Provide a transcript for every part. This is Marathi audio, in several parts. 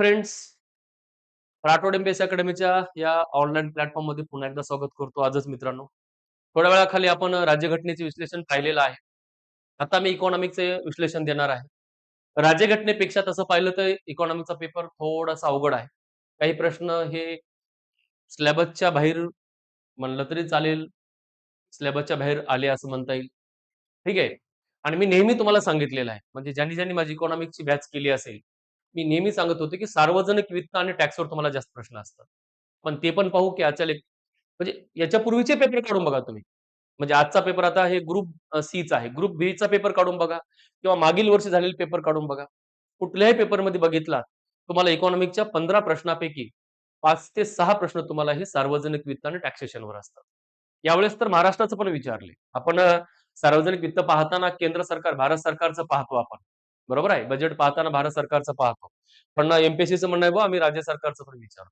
Friends, Rathod M B S अकॅडमीच्या या ऑनलाईन प्लॅटफॉर्ममध्ये पुन्हा एकदा स्वागत करतो आजच मित्रांनो. थोड्या वेळाखाली आपण राज्यघटनेचे विश्लेषण पाहिलेलं आहे. आता मी इकॉनॉमिकचे विश्लेषण देणार आहे. राज्यघटनेपेक्षा तसं पाहिलं तर इकॉनॉमिकचा पेपर थोडासा अवघड आहे. काही प्रश्न हे सिलेबसच्या बाहेर म्हणलं तरी चालेल. सिलेबसच्या बाहेर आले असं म्हणता येईल. ठीक आहे. आणि मी नेहमी तुम्हाला सांगितलेलं आहे. म्हणजे ज्यांनी, ज्यांनी माझी इकॉनॉमिकची बॅच केली असेल, मी नेहमी सांगत होतो, की सार्वजनिक वित्त आणि टॅक्सवर तुम्हाला जास्त प्रश्न असतात. पण ते पण पाहू, की आजच्या लेख म्हणजे याच्यापूर्वीचे पेपर काढून बघा तुम्ही. म्हणजे आजचा पेपर आता हे ग्रुप सीचा आहे. ग्रुप बीचा पेपर काढून बघा किंवा मागील वर्षी झालेले पेपर काढून बघा. कुठल्याही पेपरमध्ये बघितला, तुम्हाला इकॉनॉमिकच्या 15 प्रश्नापैकी पाच ते सहा प्रश्न तुम्हाला हे सार्वजनिक वित्त आणि टॅक्सेशनवर असतात. यावेळेस तर महाराष्ट्राचं पण विचारले. आपण सार्वजनिक वित्त पाहताना केंद्र सरकार, भारत सरकारचं पाहतो आपण. बरोबर आहे. बजेट पाहताना भारत सरकारचं पाहतो. पण एमपीएससीचं म्हणणं आहे, बुवा आम्ही राज्य सरकारचं पण विचारतो.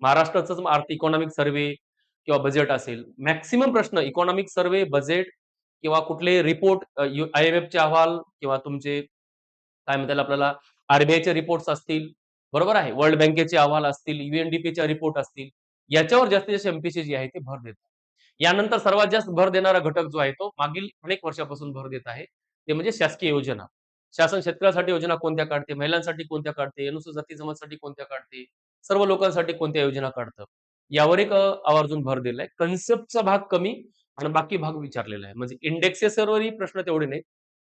महाराष्ट्राचं अर्थ इकॉनॉमिक सर्व्हे किंवा बजेट असेल. मॅक्सिमम प्रश्न इकॉनॉमिक सर्व्हे, बजेट किंवा कुठले रिपोर्ट आय-एम-एफचे अहवाल किंवा तुमचे काय म्हणता येईल आपल्याला आरबीआयचे रिपोर्ट्स असतील. बरोबर आहे. वर्ल्ड बँकेचे अहवाल असतील, यू-एन-डी-पीचे रिपोर्ट असतील. याच्यावर जास्तीत जास्त एमपीसी जी आहे, ते भर देतात. यानंतर सर्वात जास्त भर देणारा घटक जो आहे, तो मागील अनेक वर्षापासून भर देत आहे. ते म्हणजे शासकीय योजना. शासन शेतकऱ्यासाठी योजना कोणत्या काढते, महिलांसाठी कोणत्या काढते, अनुसूचित जाती जमातीसाठी कोणत्या काढते, सर्व लोकांसाठी कोणत्या योजना काढतं. यावर एक आवर्जून भर दिलाय. कन्सेप्टचा भाग कमी आणि बाकी भाग विचारलेला आहे. म्हणजे इंडेक्सेसवरही प्रश्न तेवढे नाहीत.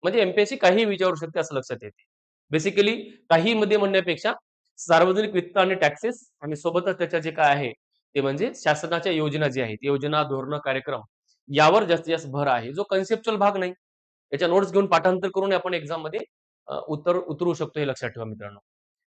म्हणजे एमपीएससी काही काहीही विचारू शकते असं लक्षात येते. बेसिकली काही मध्ये म्हणण्यापेक्षा सार्वजनिक वित्त आणि टॅक्सेस आणि सोबतच त्याच्या जे काय आहे, ते म्हणजे शासनाच्या योजना जी आहेत, योजना, धोरण कार्यक्रम यावर जास्तीत जास्त भर आहे. जो कन्सेप्च्युअल भाग नाही. याच्या नोट्स घेऊन पाठांतर करून आपण एक्झाममध्ये मध्ये उत्तर उतरू शकतो हे लक्षात ठेवा मित्रांनो.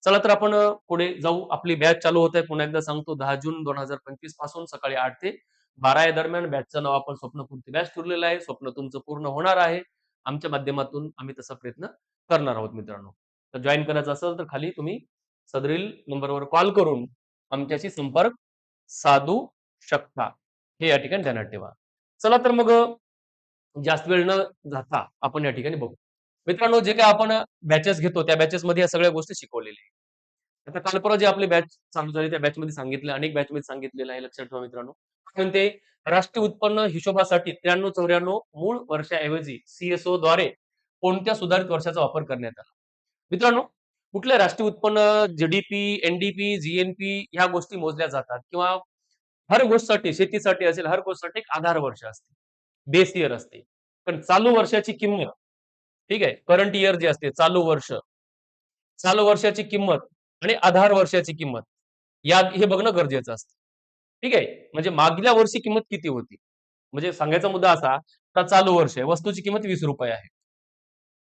चला तर आपण पुढे जाऊ. आपली बॅच चालू होत आहे. पुन्हा एकदा सांगतो दहा जून 2025 पासून सकाळी आठ ते 12 या दरम्यान बॅचचं नाव आपण स्वप्नपूर्ती बॅच ठरलेलं आहे. स्वप्न तुमचं पूर्ण होणार आहे. आमच्या माध्यमातून आम्ही तसा प्रयत्न करणार आहोत मित्रांनो. तर जॉईन करायचं असेल तर खाली तुम्ही सदरील नंबरवर कॉल करून आमच्याशी संपर्क साधू शकता. हे या ठिकाणी ध्यानात ठेवा. चला तर मग जास्त वेळ न जाता आपण या ठिकाणी बघू. मित्रांनो जे काही आपण बॅचेस घेतो, त्या बॅचेसमध्ये या सगळ्या गोष्टी शिकवलेल्या आहेत. आता काल परवा आपले आपली बॅच चालू झाली, त्या बॅचमध्ये सांगितलं, अनेक बॅचमध्ये सांगितलेलं आहे. लक्षात ठेवा मित्रांनो. काय म्हणते राष्ट्रीय उत्पन्न हिशोबासाठी 93-94 मूळ वर्षाऐवजी सीएसओ द्वारे कोणत्या सुधारित वर्षाचा वापर करण्यात आला? मित्रांनो, कुठल्या राष्ट्रीय उत्पन्न, GDP NDP GNP G NP ह्या गोष्टी मोजल्या जातात किंवा हर गोष्टीसाठी, शेतीसाठी असेल, हर गोष्टीसाठी एक आधार वर्ष असते. बेस इयर असते. पण चालू वर्षाची किंमत, ठीक आहे. करंट इयर जे असते, चालू वर्ष. चालू वर्षाची किंमत आणि आधार वर्षाची किंमत या हे बघणं गरजेचं असतं. ठीक आहे. म्हणजे मागल्या वर्षी किंमत किती होती? म्हणजे सांगायचा मुद्दा असा, का चालू वर्ष आहे. वस्तूची किंमत ₹20 आहे.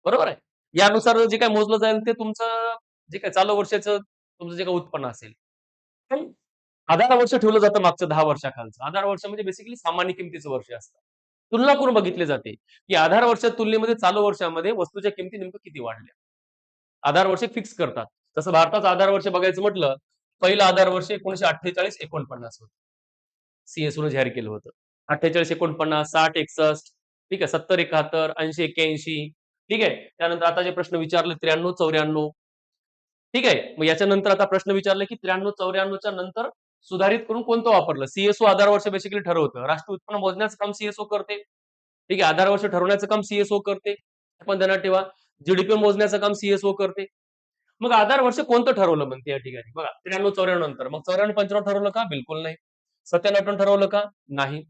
बरोबर आहे. यानुसार जे काय मोजलं जाईल ते तुमचं जे काय चालू वर्षाचं तुमचं जे काय उत्पन्न असेल. पण आधार वर्ष ठेवलं जातं मागचं दहा वर्षाखालचं. आधार वर्ष म्हणजे बेसिकली सामान्य किमतीचं वर्ष असतं. तुलना करून बघितली जाते, की आधार वर्षात तुलनेमध्ये चालू वर्षामध्ये वस्तूच्या किमती नेमकं किती वाढल्या. आधार वर्ष फिक्स करतात. जसं भारताचं आधार वर्ष बघायचं म्हटलं, पहिलं आधार वर्ष 1948-49 होतं. होत सीएसओनं जाहीर केलं होतं. 48-49, 60-61 ठीक आहे. 70-71, 80-81 ठीक आहे. त्यानंतर आता जे प्रश्न विचारले 93-94 ठीक आहे. मग याच्यानंतर आता प्रश्न विचारले, की 93-94च्या नंतर सुधारित करून कोणतं वापरलं? सीएसओ आधार वर्ष बेसिकली ठरवतं. राष्ट्रीय उत्पन्न मोजण्याचं काम सीएसओ करते. ठीक आहे. आधार वर्ष ठरवण्याचं काम सीएसओ करते. आपण ध्यानात ठेवा. जीडीपी मोजण्याचं काम सीएसओ करते. मग आधार वर्ष कोणतं ठरवलं म्हणते या ठिकाणी? बघा 93-94 नंतर. मग 94-95 ठरवलं का? बिलकुल नाही. 97-98 ठरवलं का? नाही.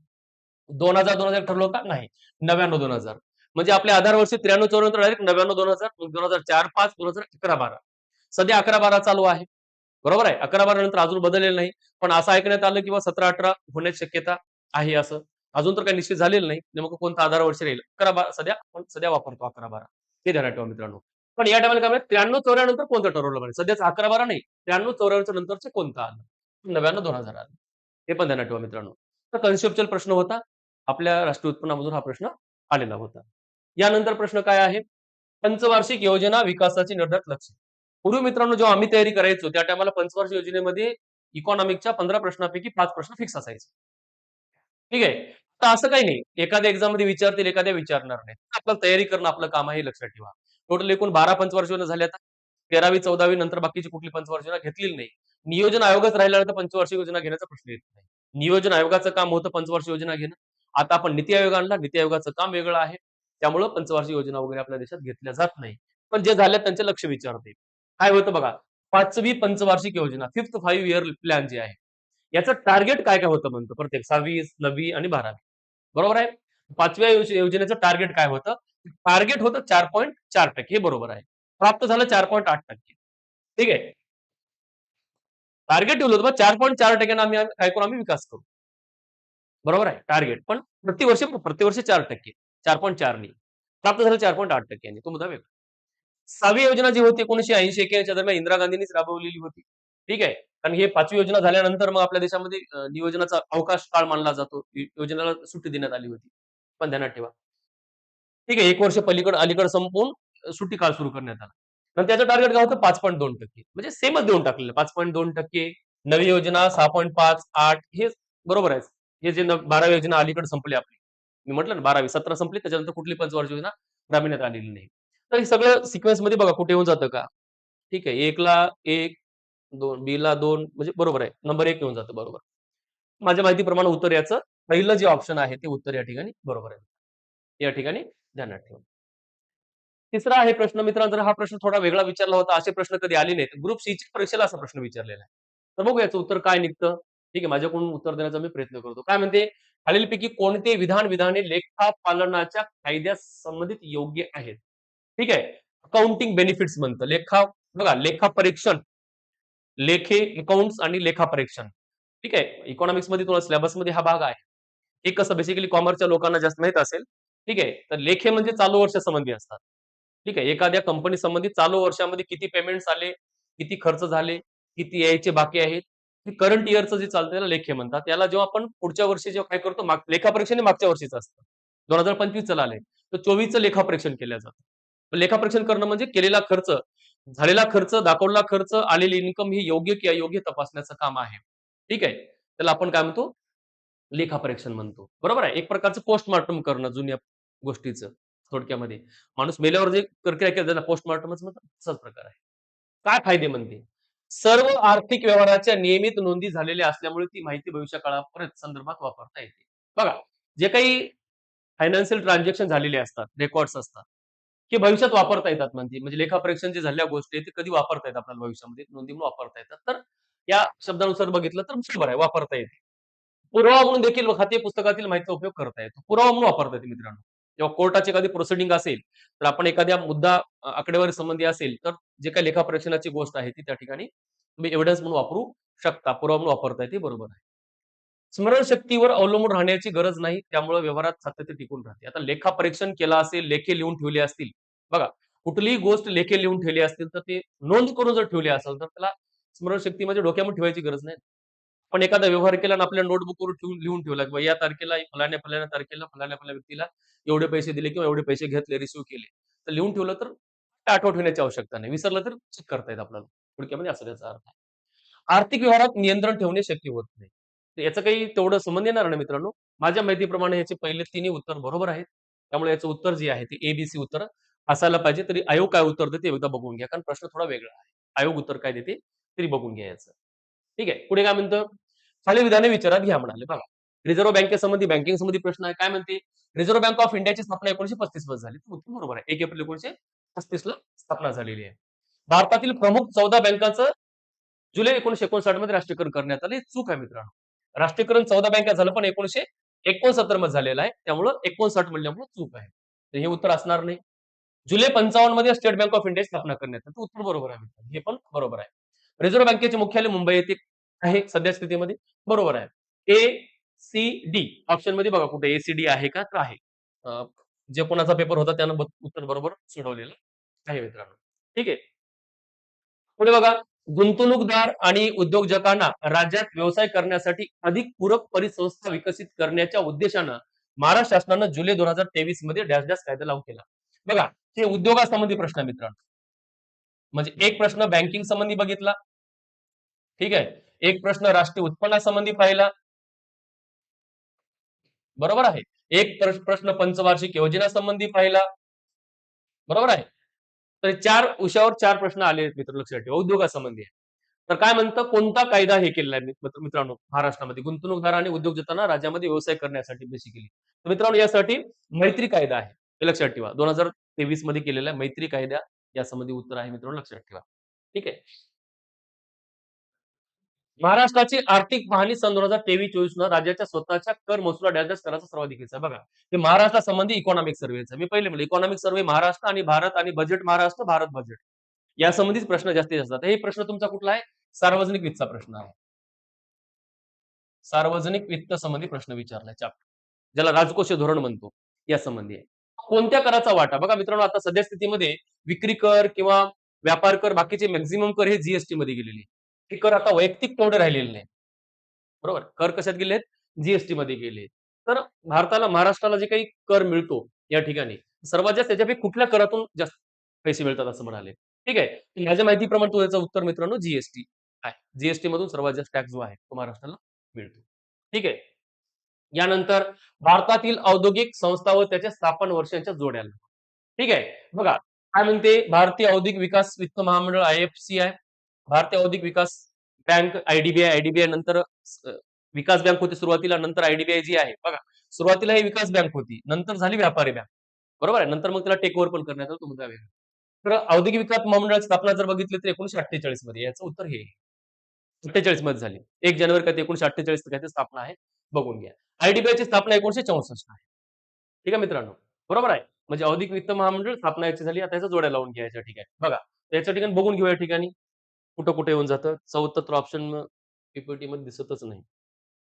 दोन हजार दोन हजार ठरवलं का? नाही. 99-2000 म्हणजे आपले आधार वर्ष 93-94 नंतर डायरेक्ट 99-2000 मग 2004-05 2011-12 सध्या 11-12 चालू आहे. बरोबर आहे. 11-12 नंतर अजून बदललेलं नाही. पण असं ऐकण्यात आलं, किंवा 17-18 होण्याची शक्यता आहे असं. अजून तर काही निश्चित झालेलं नाही. नेमकं कोणत्या आधार वर्ष राहील. 11-12 सध्या आपण सध्या वापरतो अकरा बारा ते ध्यानात ठेवा मित्रांनो. पण या टायमाला काय त्र्याण्णव 93-94 नंतर कोणतं ठरवलं पाहिजे सध्याचं 11-12 नाही. 93-94 नंतरचे कोणतं आलं? 99-2000 आलं. हे पण ध्यानात ठेवा मित्रांनो. तर कन्सेप्च्युअल प्रश्न होता. आपल्या राष्ट्रीय उत्पन्नामधून हा प्रश्न आलेला होता. यानंतर प्रश्न काय आहे? पंचवार्षिक योजना विकासाची निर्धारित लक्ष्य. पूर्वी मित्रांनो जेव्हा आम्ही तयारी करायचो, त्या टायमाला पंचवार्षिक योजनेमध्ये इकॉनॉमिकच्या पंधरा प्रश्नापैकी पाच प्रश्न फिक्स असायचे. ठीक आहे. तर असं काही नाही. एखाद्या एक्झाममध्ये विचारतील, एखाद्या विचारणार नाही. आपल्याला तयारी करणं आपलं काम आहे लक्षात ठेवा. टोटल एकूण 12 पंचवार्षिक योजना झाल्या तेरावी चौदावी नंतर बाकीची कुठली पंचवार्षिक योजना घेतलेली नाही. नियोजन आयोगच राहिल्यानंतर पंचवार्षिक योजना घेण्याचा प्रश्न येत नाही. नियोजन आयोगाचं काम होतं पंचवार्षिक योजना घेणं. आता आपण नीती आयोग आणला. नीती आयोगाचं काम वेगळं आहे. त्यामुळं पंचवार्षिक योजना वगैरे आपल्या देशात घेतल्या जात नाही. पण जे झाल्या त्यांचे लक्ष विचारते. काय होतं बघा? पाचवी पंचवार्षिक योजना फिफ्थ फाईव्ह इयर प्लॅन जे आहे याचं टार्गेट काय काय होतं म्हणतो? प्रत्येक सहावी नववी आणि बारावी. बरोबर आहे? पाचव्या योजनेचं टार्गेट काय होतं? टार्गेट होतं चार पॉईंट चार टक्के हे बरोबर आहे. प्राप्त झालं चार पॉईंट आठ टक्के. ठीक आहे? टार्गेट ठेवलं होतं चार पॉईंट चार टक्क्यानं आम्ही आम्ही- काय करू? आम्ही विकास करू. बरोबर आहे? टार्गेट पण प्रतिवर्षी प्रतिवर्षी चार टक्के चार पॉईंट चारनी प्राप्त झालं चार पॉईंट आठ टक्क्यांनी. तो मुद्दा वेगळा. सहावी योजना जी होती एकोणीशे ऐंशी एक्याऐंशी दरम्यान इंदिरा गांधींनीच राबवलेली होती. ठीक आहे? कारण हे पाचवी योजना झाल्यानंतर मग आपल्या देशामध्ये नियोजनाचा अवकाश काळ मानला जातो. योजनेला सुट्टी देण्यात आली होती. पण ध्यानात ठेवा. ठीक आहे? एक वर्ष पलीकडे अलीकडे संपवून सुट्टी काळ सुरू करण्यात आला. पण त्याचं टार्गेट काय होतं? पाच पॉईंट दोन टक्के. म्हणजे सेमच देऊन टाकलेलं. पाच पॉईंट दोन टक्के नवी योजना सहा पॉईंट पाच आठ हे बरोबर आहे. हे जे बारावी योजना अलीकडे संपली आपली. मी म्हटलं ना बारावी सतरा संपली त्याच्यानंतर कुठली पंचवार्षिक योजना राबविण्यात आलेली नाही. तर हे सगळं सिक्वेन्समध्ये बघा कुठे येऊन जातं का? ठीक आहे एकला एक दोन बी ला दोन म्हणजे बरोबर आहे नंबर एक येऊन जातं बरोबर. माझ्या माहितीप्रमाणे उत्तर याचं पहिलं जे ऑप्शन आहे ते उत्तर या ठिकाणी बरोबर आहे. या ठिकाणी ध्यानात ठेवा. तिसरा आहे प्रश्न मित्रांनो जर हा प्रश्न थोडा वेगळा विचारला होता असे प्रश्न कधी आले नाहीत. ग्रुप सी परीक्षेला असा प्रश्न विचारलेला आहे. तर बघू याचं उत्तर काय निघतं. ठीक आहे माझ्याकडून उत्तर देण्याचा मी प्रयत्न करतो. काय म्हणते? खालीलपैकी कोणते विधान विधाने लेखापालनाच्या कायद्या संबंधित योग्य आहेत? ठीक आहे? अकाउंटिंग बेनिफिट्स म्हणतं. लेखा बघा लेखा परीक्षण. लेखे अकाउंट्स आणि लेखा परीक्षण. ठीक आहे? इकॉनॉमिक्समध्ये तुम्हाला सिलेबसमध्ये हा भाग आहे. हे कसं? बेसिकली कॉमर्सच्या लोकांना जास्त माहीत असेल. ठीक आहे? तर लेखे म्हणजे चालू वर्ष संबंधी असतात. ठीक आहे? एखाद्या कंपनी संबंधित चालू वर्षामध्ये किती पेमेंट्स आले किती खर्च झाले किती यायचे बाकी आहेत? करंट इयरचं जे चालतं त्याला लेखे म्हणतात त्याला जेव्हा आपण पुढच्या वर्षी जेव्हा काय करतो माग लेखा परीक्षण हे मागच्या वर्षीचं असतं. दोन हजार पंचवीस चं आलंय तर चोवीसचं लेखा परीक्षण केलं जातं. लेखापरीक्षण करणं म्हणजे केलेला खर्च झालेला खर्च दाखवलेला खर्च आलेली इन्कम ही योग्य की अयोग्य तपासण्याचं काम आहे. ठीक आहे? त्याला आपण काय म्हणतो? लेखापरीक्षण म्हणतो. बरोबर आहे? एक प्रकारचं पोस्टमार्टम करणं जुन्या गोष्टीचं थोडक्यामध्ये. माणूस मेल्यावर जे प्रक्रिया केली त्याला पोस्टमार्टमच म्हणतात. तसाच प्रकार आहे. काय फायदे म्हणते? सर्व आर्थिक व्यवहाराच्या नियमित नोंदी झालेल्या असल्यामुळे ती माहिती भविष्य काळापर्यंत संदर्भात वापरता येते. बघा जे काही फायनान्शियल ट्रान्झॅक्शन झालेले असतात रेकॉर्ड्स असतात हे भविष्यात वापरता येतात म्हणजे म्हणजे लेखापरीक्षण जे झालेल्या गोष्टी आहेत ते कधी वापरता येतात आपल्याला भविष्यामध्ये? नोंदी म्हणून वापरता येतात. तर या शब्दानुसार बघितलं तर बरोबर आहे वापरता येते. पुरावा म्हणून देखील खाते पुस्तकातील माहितीचा उपयोग करता येतो. पुरावा म्हणून वापरता येते मित्रांनो. जेव्हा कोर्टाची एखादी प्रोसिडिंग असेल तर आपण एखाद्या मुद्दा आकडेवारी संबंधी असेल तर जे काही लेखापरीक्षणाची गोष्ट आहे ती त्या ठिकाणी तुम्ही एव्हिडन्स म्हणून वापरू शकता. पुरावा म्हणून वापरता येते बरोबर आहे. स्मरणशक्तीवर अवलंबून राहण्याची गरज नाही त्यामुळे व्यवहारात सातत्य टिकून राहते. आता लेखा परीक्षण केलं असेल लेखे लिहून ठेवले असतील. बघा कुठलीही गोष्ट लेखे लिहून ठेवली असतील तर ते नोंद करून जर ठेवली असेल तर त्याला स्मरणशक्ती म्हणजे डोक्यामध्ये ठेवायची गरज नाही. पण एखादा व्यवहार केला आणि आपल्या नोटबुकवर ठेवून लिहून ठेवला किंवा या तारखेला फलाण्या फलाण्या तारखेला फलाण्या फलाण्या व्यक्तीला एवढे पैसे दिले किंवा एवढे पैसे घेतले रिसिव्ह केले तर लिहून ठेवलं तर ते आठवण ठेवण्याची आवश्यकता नाही. विसरलं तर चेक करता येत आपल्याला. थोडक्यामध्ये म्हणजे असं त्याचा अर्थ आहे. आर्थिक व्यवहारात नियंत्रण ठेवणे शक्य होत नाही. याचं काही तेवढं संबंध येणार नाही मित्रांनो? माझ्या माहितीप्रमाणे याचे पहिले तिन्ही उत्तर बरोबर आहेत. त्यामुळे याचं उत्तर जे आहे ते एबीसी उत्तर असायला पाहिजे. तरी आयोग काय उत्तर देते एकदा बघून घ्या. कारण प्रश्न थोडा वेगळा आहे. आयोग उत्तर काय देते? तरी बघून घ्या याचं. ठीक आहे? पुढे काय म्हणतं? खाली विधाने विचारात घ्या म्हणाले बघा. रिझर्व्ह बँकेसंबंधी बँकिंग संबंधी प्रश्न आहे. काय म्हणते? रिझर्व्ह बँक ऑफ इंडियाची स्थापना एकोणीशे पस्तीसमध्ये झाली. उत्तर बरोबर आहे. एक एप्रिल एकोणीशे पस्तीस ला स्थापना झालेली आहे. भारतातील प्रमुख चौदा बँकांचं जुलै एकोणीशे एकोणसाठमध्ये राष्ट्रीयकरण करण्यात आले. चूक आहे मित्रांनो. राष्ट्रीयकरण चौदा बँका झालं पण एकोणीशे एकोणसत्तरमध्ये झालेलं आहे. त्यामुळं एकोणसाठ म्हणल्यामुळे चूक आहे. तर हे उत्तर असणार नाही. जुलै पंचावन्नमध्ये स्टेट बँक ऑफ इंडिया स्थापना करण्यात आली. तर उत्तर बरोबर आहे. हे पण बरोबर आहे. रिझर्व्ह बँकेचे मुख्यालय मुंबई येथे आहे सध्या स्थितीमध्ये बरोबर आहे. ए सी डी ऑप्शनमध्ये बघा कुठे एसीडी आहे का? तर आहे. जे कोणाचा पेपर होता त्यानं उत्तर बरोबर सोडवलेलं आहे मित्रांनो. ठीक आहे. पुढे बघा. गुंतवणूकदार आणि उद्योजकांना राज्यात व्यवसाय करण्यासाठी अधिक पूरक परिसंस्था विकसित करण्याच्या उद्देशानं महाराष्ट्र शासनानं जुलै दोन हजार तेवीसमध्ये डॅश डॅश कायदा लागू केला. बघा हे उद्योगासंबंधी प्रश्न आहे मित्रांनो. म्हणजे एक प्रश्न बँकिंग संबंधी बघितला. ठीक आहे? एक प्रश्न राष्ट्रीय उत्पन्नासंबंधी पाहिला. बरोबर आहे? एक प्रश्न पंचवार्षिक योजनासंबंधी पाहिला. बरोबर आहे? तर चार उशावर चार प्रश्न आले आहेत मित्र लक्षात ठेवा. उद्योगासंबंधी. आहे. तर काय म्हणतं? कोणता कायदा हे केलेला आहे मित्र- मित्रांनो? महाराष्ट्रामध्ये गुंतवणूकदार आणि उद्योजकांना राज्यामध्ये व्यवसाय करण्यासाठी बेसिकली तर मित्रांनो यासाठी मैत्री कायदा आहे. हे लक्षात ठेवा. दोन हजार तेवीसमध्ये केलेला मैत्री कायदा यासंबंधी उत्तर आहे मित्रांनो लक्षात ठेवा. ठीक आहे? महाराष्ट्राची आर्थिक पाहणी सन दोन हजार तेवीस चोवीस न राज्याच्या स्वतःच्या कर महसुला डॅश कराचा सर्वाधिक हिस्सा आहे. बघा हे महाराष्ट्रासंबंधी इकॉनॉमिक सर्व्हेचा मी पहिले म्हणजे इकॉनॉमिक सर्व्हे महाराष्ट्र आणि भारत आणि बजेट महाराष्ट्र भारत बजेट यासंबंधीच प्रश्न जास्तीत जास्त असतात. हे प्रश्न तुमचा कुठला आहे? सार्वजनिक वित्तचा प्रश्न आहे. सार्वजनिक वित्त संबंधी प्रश्न विचारलाय चॅप्टर ज्याला राजकोषीय धोरण म्हणतो या संबंधी आहे. कोणत्या कराचा वाटा? बघा मित्रांनो आता सध्या स्थितीमध्ये विक्री कर किंवा व्यापार कर बाकीचे मॅक्झिमम कर हे जीएसटी मध्ये गेलेले हे कर आता वैयक्तिक तेवढे राहिलेले नाही. बरोबर? कर कशात गेले आहेत जीएसटी मध्ये गेले तर भारताला महाराष्ट्राला जे काही कर मिळतो या ठिकाणी सर्वात जास्त त्याच्यापैकी कुठल्या करातून जास्त पैसे मिळतात असं म्हणाले? ठीक आहे. माझ्या माहितीप्रमाणे तो याचं उत्तर मित्रांनो जीएसटी आहे. जीएसटी मधून सर्वात जास्त टॅक्स जो आहे तो महाराष्ट्राला मिळतो. ठीक आहे? यानंतर भारतातील औद्योगिक संस्था व त्याच्या स्थापन वर्षांच्या जोड्याला. ठीक आहे? बघा काय म्हणते? भारतीय औद्योगिक विकास वित्त महामंडळ आय एफ सी आहे भारतीय औद्योगिक विकास बँक आयडीबीआय आयडीबीआय नंतर विकास बँक होती सुरुवातीला नंतर आयडीबीआय जी आहे. बघा सुरुवातीला ही विकास बँक होती नंतर झाली व्यापारी बँक. बरोबर आहे? नंतर मग त्याला टेक ओव्हर पण करण्यात आलं तो मुद्दा वेगळा. तर औद्योगिक विकास महामंडळाची स्थापना जर बघितली तर एकोणीशे अठ्ठेचाळीसमध्ये याचं उत्तर हे अठ्ठेचाळीसमध्ये झाली. एक जानेवारी काय एकोणीशे अठ्ठेचाळीस काय स्थापना आहे बघून घ्या. आयडीबीआयची स्थापना एकोणीशे चौसष्ट आहे. ठीक आहे मित्रांनो? बरोबर आहे? म्हणजे औद्योगिक वित्त महामंडळ स्थापना याची झाली आता याचा जोड्या लावून घ्या याच्या ठिकाणी. बघा याच्या ठिकाणी बघून घेऊ या ठिकाणी. कुठं कुठे येऊन जातं? चौहत्तर ऑप्शन पीपीटी मध्ये दिसतच नाही.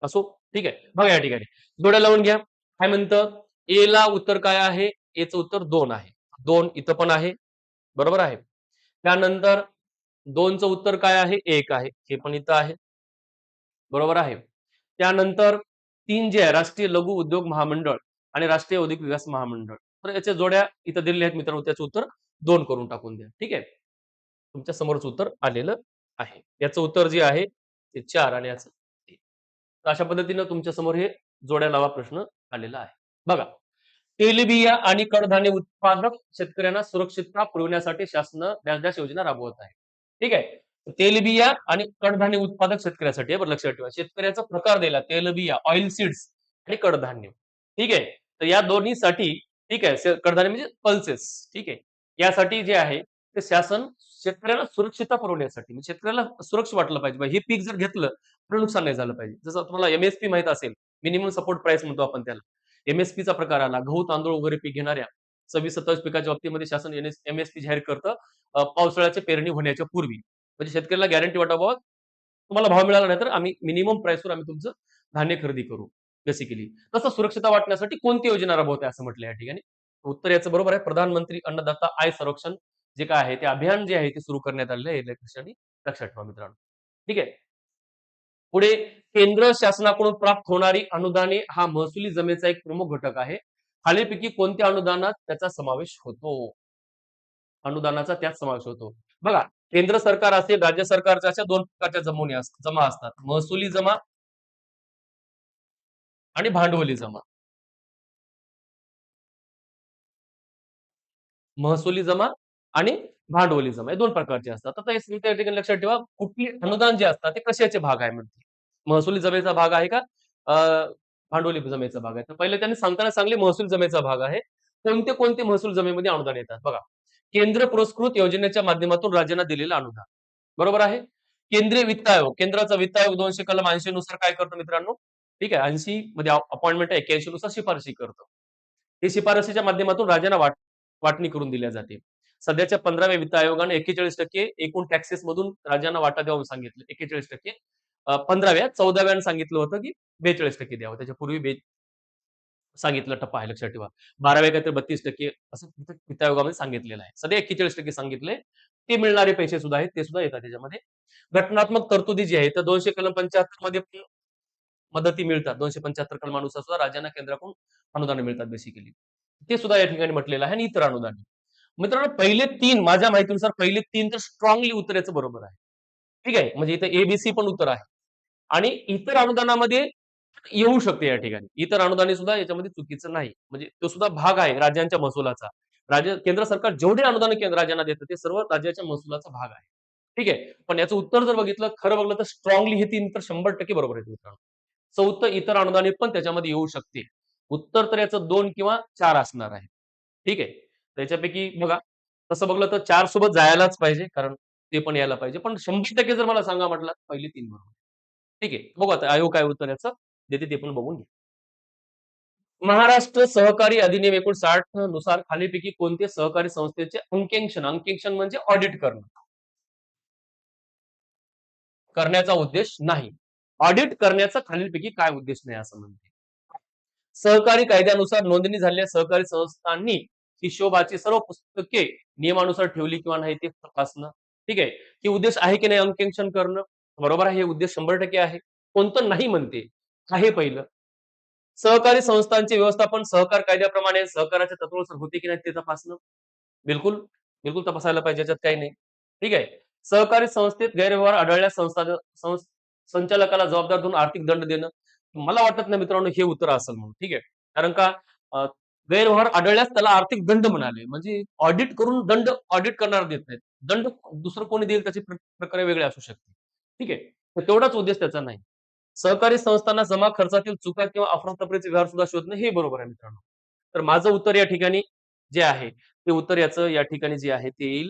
असो? ठीक आहे. बघा या ठिकाणी. जोड्या लावून घ्या. काय म्हणतं? ए ला उत्तर काय आहे? एचं उत्तर दोन आहे. दोन इथं पण आहे. बरोबर आहे? त्यानंतर दोनचं उत्तर काय आहे? एक आहे. हे पण इथं आहे. बरोबर आहे? त्यानंतर तीन जे आहे राष्ट्रीय लघु उद्योग महामंडळ आणि राष्ट्रीय औद्योगिक विकास महामंडळ. तर याच्या जोड्या इथं दिलेल्या आहेत मित्रांनो. त्याचं उत्तर दोन करून टाकून द्या. ठीक आहे? तुमच्या समोरच उत्तर आलेलं आहे. याचं उत्तर जे आहे ते चार आणि याचं तीन. तर अशा पद्धतीनं तुमच्यासमोर हे जोड्या लावा प्रश्न आलेला आहे. बघा तेलबिया आणि कडधान्य उत्पादक शेतकऱ्यांना सुरक्षितता पुरवण्यासाठी शासन व्याजदास योजना राबवत आहे. ठीक आहे? तेलबिया आणि कडधान्य उत्पादक शेतकऱ्यासाठी बरं लक्षात ठेवा. शेतकऱ्याचा प्रकार दिला तेलबिया ऑइल सीड्स आणि कडधान्य. ठीक आहे? तर या दोन्हीसाठी ठीक आहे कडधान्य म्हणजे पल्सेस ठीक आहे? यासाठी जे आहे ते शासन शेतकऱ्याला सुरक्षितता पुरवण्यासाठी म्हणजे शेतकऱ्याला सुरक्षित वाटलं पाहिजे. हे पीक जर घेतलं तर नुकसान नाही झालं पाहिजे. जसं तुम्हाला एमएसपी माहीत असेल मिनिमम सपोर्ट प्राइस म्हणतो आपण त्याला. एमएसपीचा चा प्रकार आला. गहू तांदूळ वगैरे पीक घेणाऱ्या सव्वीस सत्तावीस पिकाच्या बाबतीमध्ये शासन एमएसपी जाहीर करतं पावसाळ्याची पेरणी होण्याच्या पूर्वी. म्हणजे शेतकऱ्याला गॅरंटी वाटावा तुम्हाला भाव मिळाला नाही तर आम्ही मिनिमम प्राइसवर आम्ही तुमचं धान्य खरेदी करू बेसिकली तसं सुरक्षितता वाटण्यासाठी कोणती योजना राबवते असं म्हटलं या ठिकाणी? उत्तर याचं बरोबर आहे. प्रधानमंत्री अन्नदाता आय संरक्षण जे काय आहे ते अभियान जे आहे ते सुरू करण्यात आलेलं आहे इलेक्ट्रिसिटी लक्षात ठेवा मित्रांनो. ठीक आहे. पुढे केंद्र शासनाकडून प्राप्त होणारी अनुदाने हा महसुली जमेचा एक प्रमुख घटक आहे. खालीलपैकी कोणत्या अनुदानात त्याचा समावेश होतो? अनुदानाचा त्यात समावेश होतो. बघा केंद्र सरकार असेल राज्य सरकारच्या अशा दोन प्रकारच्या जमवणी जमा असतात. महसुली जमा आणि भांडवली जमा. महसुली जमा आणि भांडवली हे दोन प्रकारचे असतात. आता हे त्या ठिकाणी लक्षात ठेवा. कुठली अनुदान जे असतात ते कशाचे भाग आहे म्हणते? महसुली जमेचा भाग आहे का? भांडवली जमेचा भाग आहे. तर पहिले त्यांनी सांगताना सांगले महसूल जमेचा भाग आहे. कोणते कोणते महसूल जमेमध्ये अनुदान येतात? बघा. केंद्र पुरस्कृत योजनेच्या माध्यमातून राज्यांना दिलेलं अनुदान. बरोबर आहे? केंद्रीय वित्त आयोग. केंद्राचा वित्त आयोग दोनशे कलम ऐंशी नुसार काय करतो मित्रांनो? ठीक आहे. ऐंशी मध्ये अपॉइंटमेंट आहे. नुसार शिफारशी करतो. हे शिफारशीच्या माध्यमातून राज्यांना वाट वाटणी करून दिल्या जाते. सध्याच्या पंधराव्या वित्त आयोगाने एक्केचाळीस टक्के एकूण टॅक्सेस मधून राज्यांना वाटा द्यावं सांगितलं. एक्केचाळीस टक्के. पंधराव्या चौदाव्याने सांगितलं होतं की बेचाळीस टक्के द्यावं. त्याच्या पूर्वी बे सांगितलं टप्पा आहे लक्षात ठेवा. बाराव्या काहीतरी बत्तीस टक्के असं वित्त वित्त आयोगामध्ये सांगितलेलं आहे. सध्या एक्केचाळीस टक्के सांगितले ते मिळणारे पैसे सुद्धा आहेत ते सुद्धा येतात त्याच्यामध्ये. घटनात्मक तरतुदी जी आहे तर दोनशे कलम पंच्याहत्तरमध्ये पण मदती मिळतात. दोनशे पंच्याहत्तर कलमानुसार सुद्धा राज्यांना केंद्राकडून अनुदान मिळतात बेसिकली ते सुद्धा या ठिकाणी म्हटलेलं आहे. आणि इतर अनुदान. मित्रांनो पहिले तीन माझ्या माहितीनुसार पहिले तीन तर स्ट्रॉंगली उत्तराचं बरोबर आहे. ठीक आहे? म्हणजे इथं एबीसी पण उत्तर आहे. आणि इतर अनुदानामध्ये येऊ शकते या ठिकाणी. इतर अनुदाने सुद्धा याच्यामध्ये चुकीचं नाही. म्हणजे तो सुद्धा भाग आहे राज्यांच्या महसुलाचा. राज्य केंद्र सरकार जेवढे अनुदान केंद्र राज्यांना देतं ते सर्व राज्याच्या महसुलाचा भाग आहे. ठीक आहे? पण याचं उत्तर जर बघितलं खरं बघलं तर स्ट्रॉंगली हे तीन तर शंभर टक्के बरोबर आहे मित्रांनो. चौथं इतर अनुदाने पण त्याच्यामध्ये येऊ शकते उत्तर तर याचं दोन किंवा चार असणार आहे. ठीक आहे? त्याच्यापैकी बघा तसं बघलं तर चार सोबत जायलाच पाहिजे कारण ते पण यायला पाहिजे. पण शंभर टक्के जर मला सांगा म्हटलं पहिली तीन बरोबर. ठीक आहे बघू आता आयोग काय उत्तर याचं देते ते पण बघून घ्या. महाराष्ट्र सहकारी अधिनियम एकूण साठनुसार खालीपैकी कोणते सहकारी संस्थेचे अंकेक्षण अंकेक्षण म्हणजे ऑडिट करणं. करण्याचा उद्देश नाही. ऑडिट करण्याचा खालीलपैकी काय उद्देश नाही असं म्हणते. सहकारी कायद्यानुसार नोंदणी झालेल्या सहकारी संस्थांनी हिशोबाची सर्व पुस्तके नियमानुसार ठेवली किंवा नाही ते तपासणं. ठीक आहे? की उद्देश आहे की नाही अंकेक्षण करणं? बरोबर आहे हे उद्देश शंभर टक्के आहे. कोणतं नाही म्हणते आहे पहिलं. सहकारी संस्थांचे व्यवस्थापन सहकार कायद्याप्रमाणे सहकाराच्या तत्वानुसार होते की नाही ते तपासणं? बिलकुल. बिलकुल तपासायला पाहिजे याच्यात काही नाही. ठीक आहे? सहकारी संस्थेत गैरव्यवहार आढळल्या संस्था संचालकाला जबाबदार धरून आर्थिक दंड देणं. मला वाटत नाही मित्रांनो हे उत्तर असेल म्हणून. ठीक आहे? कारण का गैरव्यवहार आढळल्यास त्याला आर्थिक दंड म्हणाले. म्हणजे ऑडिट करून दंड ऑडिट करणार देत नाहीत. दंड दुसरं कोणी देईल त्याची प्रकारे प्रक्रिया वेगळी असू शकते. ठीक आहे? तर तेवढाच उद्देश त्याचा नाही. सहकारी संस्थांना जमा खर्चातील चुका किंवा अफरातफरीचे व्यवहार सुद्धा शोधणं हे बरोबर आहे मित्रांनो. तर माझं उत्तर या ठिकाणी जे आहे ते उत्तर याचं या ठिकाणी जे आहे ते येईल.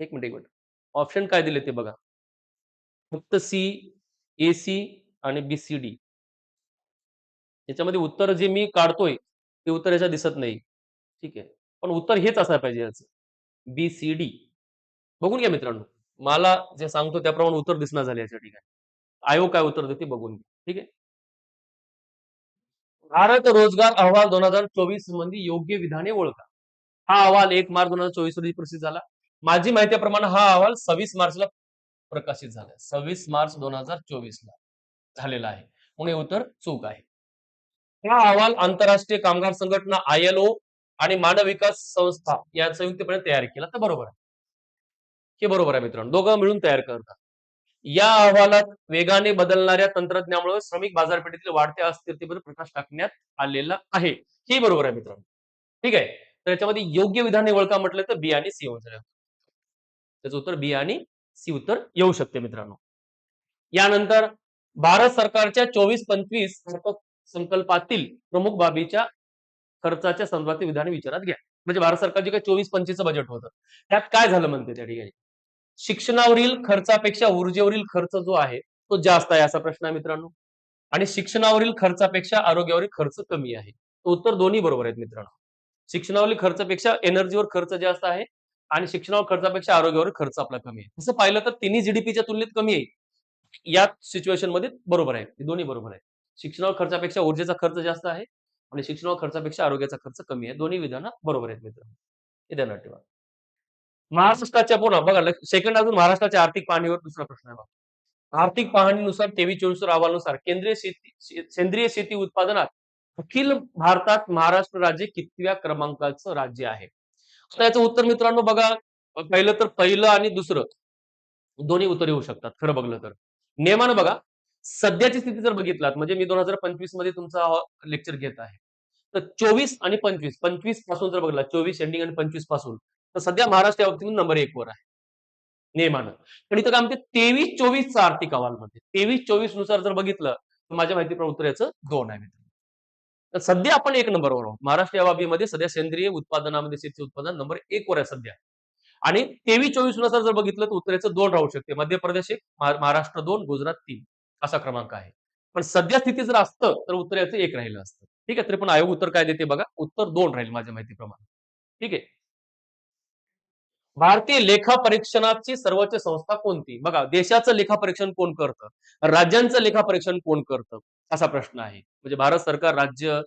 एक मिनिट एक मिनिट. ऑप्शन काय दिले ते बघा. फक्त सी ए सी आणि बी सी डी याच्यामध्ये उत्तर जे मी काढतोय ते उत्तर याच्यात दिसत नाही. ठीक आहे. पण उत्तर हेच असायला पाहिजे याचं. बी सी डी बघून घ्या मित्रांनो. मला जे सांगतो त्याप्रमाणे उत्तर दिसणार झाले याच्या ठिकाणी. आयोग काय उत्तर देते बघून घ्या. ठीक आहे? भारत रोजगार अहवाल दोन हजार चोवीसमध्ये योग्य विधाने ओळखा. हा अहवाल एक मार्च दोन हजार चोवीस रोजी प्रसिद्ध झाला. माझी माहितीप्रमाणे हा अहवाल सव्वीस मार्चला प्रकाशित झाला. सव्वीस मार्च दोन हजार चोवीस ला झालेला आहे. म्हणून हे उत्तर चूक आहे. हा अहवाल आंतरराष्ट्रीय कामगार संघटना आय एल ओ आणि मानव विकास संस्था या संयुक्तपणे तयार केला. तर बरोबर आहे. हे बरोबर आहे मित्रांनो. दोघं मिळून तयार करतात. या अहवालात वेगाने बदलणाऱ्या तंत्रज्ञानामुळे श्रमिक बाजारपेठेतील वाढत्या अस्थिरतेवर प्रकाश टाकण्यात आलेला आहे. हे बरोबर आहे मित्रांनो. ठीक आहे. तर याच्यामध्ये योग्य विधाने ओळखा म्हटलं तर बी आणि सी त्याचं उत्तर बी आणि सी उत्तर येऊ शकते मित्रांनो. यानंतर भारत सरकारच्या चोवीस पंचवीस संकल्पातील प्रमुख बाबीच्या खर्चाच्या संदर्भातील विधाने विचारात घ्या. म्हणजे भारत सरकारचे काही चोवीस पंचवीसचं बजेट होतं त्यात काय झालं म्हणते त्या ठिकाणी? शिक्षणावरील खर्चापेक्षा ऊर्जेवरील खर्च जो आहे तो जास्त आहे असा प्रश्न आहे मित्रांनो. आणि शिक्षणावरील खर्चापेक्षा आरोग्यावरील खर्च कमी आहे. उत्तर दोन्ही बरोबर आहेत मित्रांनो. शिक्षणावरील खर्चापेक्षा एनर्जीवर खर्च जास्त आहे आणि शिक्षणावर खर्चापेक्षा आरोग्यावर खर्च आपला कमी आहे. तसं पाहिलं तर तिन्ही जीडीपीच्या तुलनेत कमी आहे. या सिच्युएशनमध्ये बरोबर आहे. दोन्ही बरोबर आहे. शिक्षणावर खर्चापेक्षा ऊर्जेचा खर्च जास्त आहे आणि शिक्षणावर खर्चापेक्षा आरोग्याचा खर्च कमी आहे. दोन्ही विधानं बरोबर आहेत मित्र. हे ध्यानात ठेवा. महाराष्ट्राच्या पुन्हा बघा सेकंड अजून महाराष्ट्राच्या आर्थिक पाहणीवर दुसरा प्रश्न आहे बघा. आर्थिक पाहणीनुसार तेवीस चोवीस अहवालानुसार केंद्रीय शेती सेंद्रिय शेती उत्पादनात अखिल भारतात महाराष्ट्र राज्य कितव्या क्रमांकाचं राज्य आहे? आता याचं उत्तर मित्रांनो बघा. पहिलं तर पहिलं आणि दुसरं. दोन्ही उत्तर येऊ शकतात. खरं बघलं तर. नियमानं बघा. सध्याची स्थिती जर बघितलात म्हणजे मी दोन हजार पंचवीसमध्ये तुमचा लेक्चर घेत आहे. तर चोवीस आणि पंचवीस पंचवीसपासून जर बघला चोवीस एंडिंग आणि पंचवीसपासून तर सध्या महाराष्ट्र या बाबतीत नंबर एक वर आहे. नियमानं पण इथं काय म्हणते तेवीस चोवीसचा आर्थिक अहवालमध्ये तेवीस चोवीसनुसार जर बघितलं तर माझ्या माहितीप्रमाणे उत्तर याचं दोन आहे तर सध्या आपण एक नंबरवर आहोत. महाराष्ट्र या बाबीमध्ये सध्या सेंद्रिय उत्पादनामध्ये शेती उत्पादन नंबर एक वर आहे सध्या. आणि तेवीस चोवीसनुसार जर बघितलं तर उत्तरेचं दोन राहू शकते. मध्य प्रदेश एक महाराष्ट्र दोन गुजरात तीन. असा क्रमांक आहे. पण सध्या स्थिती जर असतं तर उत्तर याचं एक राहिलं असतं. ठीक आहे? तरी पण आयोग उत्तर काय देते बघा? उत्तर दोन राहील माझ्या माहितीप्रमाणे. ठीक आहे? भारतीय लेखा परीक्षणाची सर्वोच्च संस्था कोणती? बघा देशाचं लेखा परीक्षण कोण करतं? राज्यांचं लेखा परीक्षण कोण करतं? असा प्रश्न आहे. म्हणजे भारत सरकार राज्य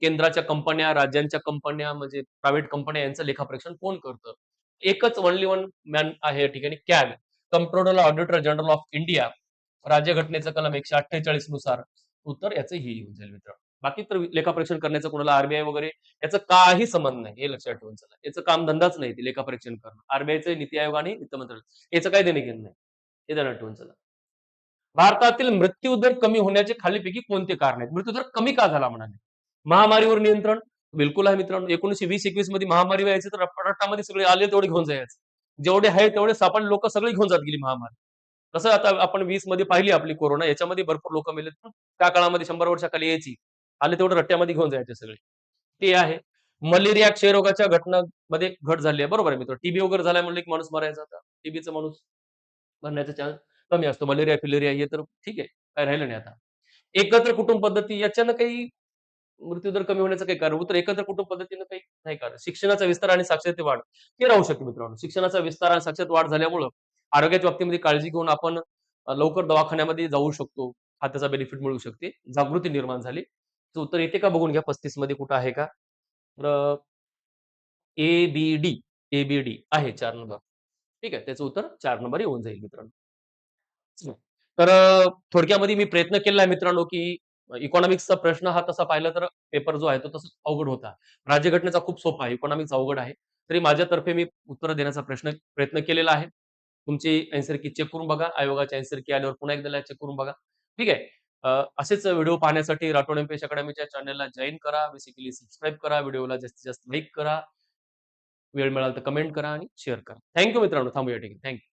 केंद्राच्या कंपन्या राज्यांच्या कंपन्या म्हणजे प्रायव्हेट कंपन्या यांचं लेखा परीक्षण कोण करतं? एकच ओनली वन मॅन आहे या ठिकाणी CAG. Comptroller auditor general of India राज्यघटनेचं कलम एकशे अठ्ठेचाळीसनुसार उत्तर याचं हे येऊन जाईल मित्र. बाकी तर लेखा परीक्षण करण्याचं कोणाला आरबीआय वगैरे याचं काही संबंध नाही हे लक्षात ठेवून चला. याचं काम धंदाच नाही ते लेखा परीक्षण करणं. आरबीआयचं नीती आयोग आणि वित्त मंत्रालय याचं काही देणे घेणं नाही हे ध्यानात ठेवून चला. भारतातील मृत्यू दर कमी होण्याचे खालीपैकी कोणते कारण आहेत? मृत्यू दर कमी का झाला म्हणाले? महामारीवर नियंत्रण? बिलकुल आहे मित्रांनो. 1920-21 मध्ये महामारी व्हायची तर रट्टामध्ये सगळे आले तेवढे घेऊन जायचे. जेवढे आहे तेवढे सापडले लोक सगळे घेऊन जात गेली महामारी. तसं आता आपण वीसमध्ये पाहिली आपली कोरोना याच्यामध्ये भरपूर लोक मिळत त्या काळामध्ये शंभर वर्षाखाली यायची. आले तेवढं रट्ट्यामध्ये घेऊन जायचे सगळे. ते आहे. मलेरिया, क्षयरोगाच्या घटनामध्ये घट झाली आहे. बरोबर आहे मित्र. टीबी वगैरे झाला म्हणलं की माणूस मरायचा आता. टीबीचा माणूस मरण्याचा चान्स कमी असतो. मलेरिया-फिलेरिया हे तर ठीक आहे. काय राहिलं नाही आता. एकत्र कुटुंब पद्धती याच्यानं काही मृत्यूदर कमी होण्याचं काही कारण तर एकत्र कुटुंब पद्धतीनं काही नाही कारण. शिक्षणाचा विस्तार आणि साक्षरते वाढ हे राहू शकते मित्रांनो. शिक्षणाचा विस्तार आणि साक्षरता वाढ झाल्यामुळं आरोग्याच्या बाबतीमध्ये काळजी घेऊन आपण लवकर दवाखान्यामध्ये जाऊ शकतो. हा त्याचा बेनिफिट मिळू शकते. जागृती निर्माण झाली. तर उत्तर येते का बघून घ्या 35 मध्ये कुठं आहे का? तर ए-बी-डी, ए-बी-डी आहे चार नंबर. ठीक आहे. त्याचं उत्तर चार नंबर येऊन जाईल मित्रांनो. तर थोडक्यामध्ये मी प्रयत्न केला आहे मित्रांनो, की इकॉनॉमिक्सचा प्रश्न हा तसा पाहिला तर पेपर जो आहे तो तसा अवघड होता. राज्यघटनेचा खूप सोपा आहे. इकॉनॉमिक्स अवघड आहे. तरी माझ्यातर्फे मी उत्तर देण्याचा प्रश्न प्रयत्न केलेला आहे. तुमची अँसर की चेक करून बघा. आयोगाची अँसर की आल्यावर पुन्हा एकदा चेक करून बघा. ठीक आहे. असेच व्हिडिओ पाहण्यासाठी राठोड एमपीएस अकॅडमीच्या चॅनलला जॉईन करा. बेसिकली सबस्क्राईब करा. व्हिडिओला जास्तीत जास्त लाईक करा. वेळ मिळाला तर कमेंट करा आणि शेअर करा. थँक्यू मित्रांनो. थांबूया ठीक आहे. थँक्यू